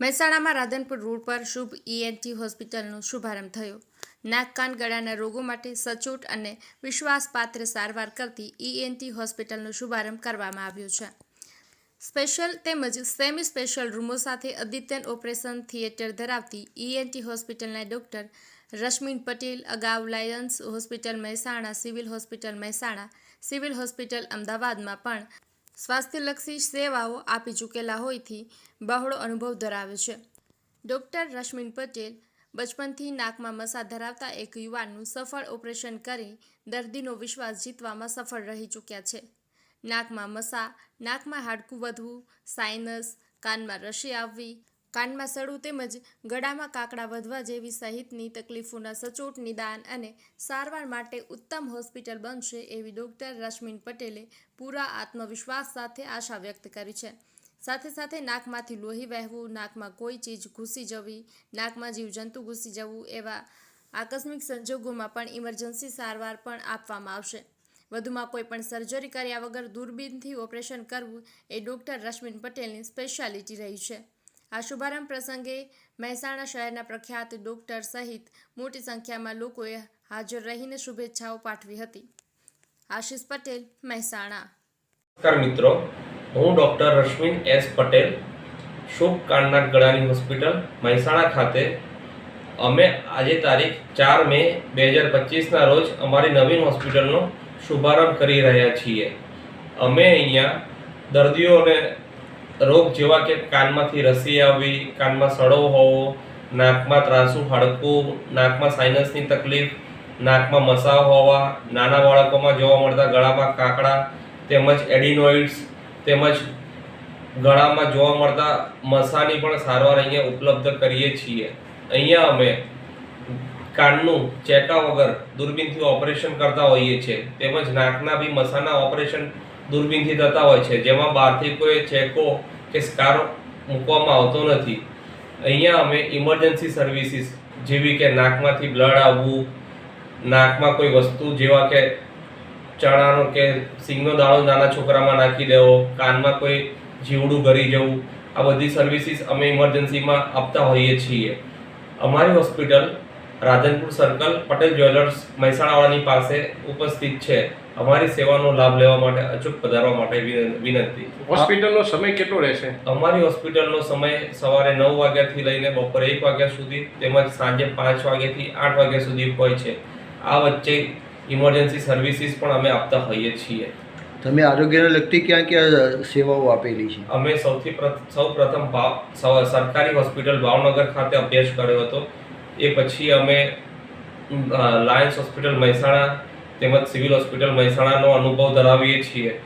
મહેસાણામાં રાધનપુર રોડ પર શુભ ઈએનટી હોસ્પિટલનો શુભારંભ થયો. નાક કાન ગળાના રોગો માટે સચોટ અને વિશ્વાસપાત્ર સારવાર કરતી ઈએનટી હોસ્પિટલનો શુભારંભ કરવામાં આવ્યો છે. સ્પેશિયલ તેમજ સેમી સ્પેશિયલ રૂમો સાથે અદ્યતન ઓપરેશન થિયેટર ધરાવતી ઈએનટી હોસ્પિટલના ડોક્ટર રશ્મિન પટેલ, અગાઉ lions hospital Mehsana, civil hospital Mehsana, civil hospital અમદાવાદમાં પણ સ્વાસ્થ્યલક્ષી સેવાઓ આપી ચૂકેલા હોયથી બહોળો અનુભવ ધરાવે છે. ડૉક્ટર રશ્મિન પટેલ બચપનથી નાકમાં મસા ધરાવતા એક યુવાનનું સફળ ઓપરેશન કરી દર્દીનો વિશ્વાસ જીતવામાં સફળ રહી ચૂક્યા છે. નાકમાં મસા, નાકમાં હાડકું વધવું, સાઇનસ, કાનમાં રસી આવવી કાનમાં સડું તેમજ ગળામાં કાકડા વધવા જેવી સહિતની તકલીફોના સચોટ નિદાન અને સારવાર માટે ઉત્તમ હોસ્પિટલ બનશે એવી ડૉક્ટર રશ્મિન પટેલે પૂરા આત્મવિશ્વાસ સાથે આશા વ્યક્ત કરી છે. સાથે સાથે નાકમાંથી લોહી વહેવું, નાકમાં કોઈ ચીજ ઘૂસી જવી, નાકમાં જીવજંતુ ઘૂસી જવું એવા આકસ્મિક સંજોગોમાં પણ ઇમરજન્સી સારવાર પણ આપવામાં આવશે. વધુમાં કોઈ પણ સર્જરી કર્યા વગર દૂરબીનથી ઓપરેશન કરવું એ ડૉક્ટર રશ્મિન પટેલની સ્પેશિયાલિટી રહી છે. આ શુભારંભ પ્રસંગે મહેસાણા શહેરના પ્રખ્યાત ડૉક્ટર સહિત મોટી સંખ્યામાં લોકોએ હાજર રહીને શુભેચ્છાઓ પાઠવી હતી. આશિષ પટેલ, મહેસાણા. મિત્રો. હું ડૉક્ટર રશ્મિન એસ પટેલ શુભ કાનના ગળાની હોસ્પિટલ, મહેસાણા ખાતે. અમે આજે તારીખ ચાર મે બે હજાર પચીસના રોજ અમારી નવીન હોસ્પિટલનો શુભારંભ કરી રહ્યા છીએ. અમે અહીંયા દર્દીઓને રોગ જેવા કે કાનમાંથી રસી આવવી કાનમાં સડો હોવો, નાકમાં ત્રાસું હાડકું નાકમાં સાઇનસની તકલીફ, નાકમાં મસાવ હોવા, નાના બાળકોમાં જોવા મળતા ગળામાં કાકડા, તેમજ એડિનોઇડ્સ, તેમજ ગળામાં જોવા મળતા મસાની પણ સારવાર અહીંયા ઉપલબ્ધ કરીએ છીએ. અહીંયા અમે કાનનું ચેકા વગર દૂરબીનથી ઓપરેશન કરતા હોઈએ છીએ, તેમજ નાકના બી મસાના ઓપરેશન દૂરબીનથી થતા હોય છે. જેમાં બહારથી કોઈ ચેકો કે સ્કારો મૂકવામાં આવતો નથી. અહીંયા અમે ઇમરજન્સી સર્વિસીસ જેવી કે નાકમાંથી બ્લડ આવવું, નાકમાં કોઈ વસ્તુ જેવા કે ચણાનો કે સિંગનો દાણો નાના છોકરામાં નાખી દેવો, કાનમાં કોઈ જીવડું ભરી જવું, આ બધી સર્વિસીસ અમે ઇમરજન્સીમાં આપતા હોઈએ છીએ. અમારી hospital Radhanpur circle, Patel jewellers મહેસાણાવાળાની પાસે ઉપસ્થિત છે. અમારી સેવાનો લાભ લેવા માટે અચૂક પધારવા માટે વિનંતી. હોસ્પિટલનો સમય કેટલો રહેશે? અમારી હોસ્પિટલનો સમય સવારે નવ વાગ્યાથી લઈને બપોરે એક વાગ્યા સુધી તેમજ સાંજે પાંચ વાગ્યાથી આઠ વાગ્યા સુધી હોય છે. આ વચ્ચે ઇમરજન્સી સર્વિસીસ પણ અમે આપતા હોઈએ છીએ. તમે આરોગ્યને લગતી ક્યાં ક્યાં સેવાઓ આપેલી છે? અમે સૌથી સૌ પ્રથમ ભાવ સરકારી હોસ્પિટલ ભાવનગર ખાતે અભ્યાસ કર્યો હતો. એ પછી અમે લાયન્સ હોસ્પિટલ મહેસાણા તેમજ સિવિલ હોસ્પિટલ મહેસાણાનો અનુભવ ધરાવીએ છીએ.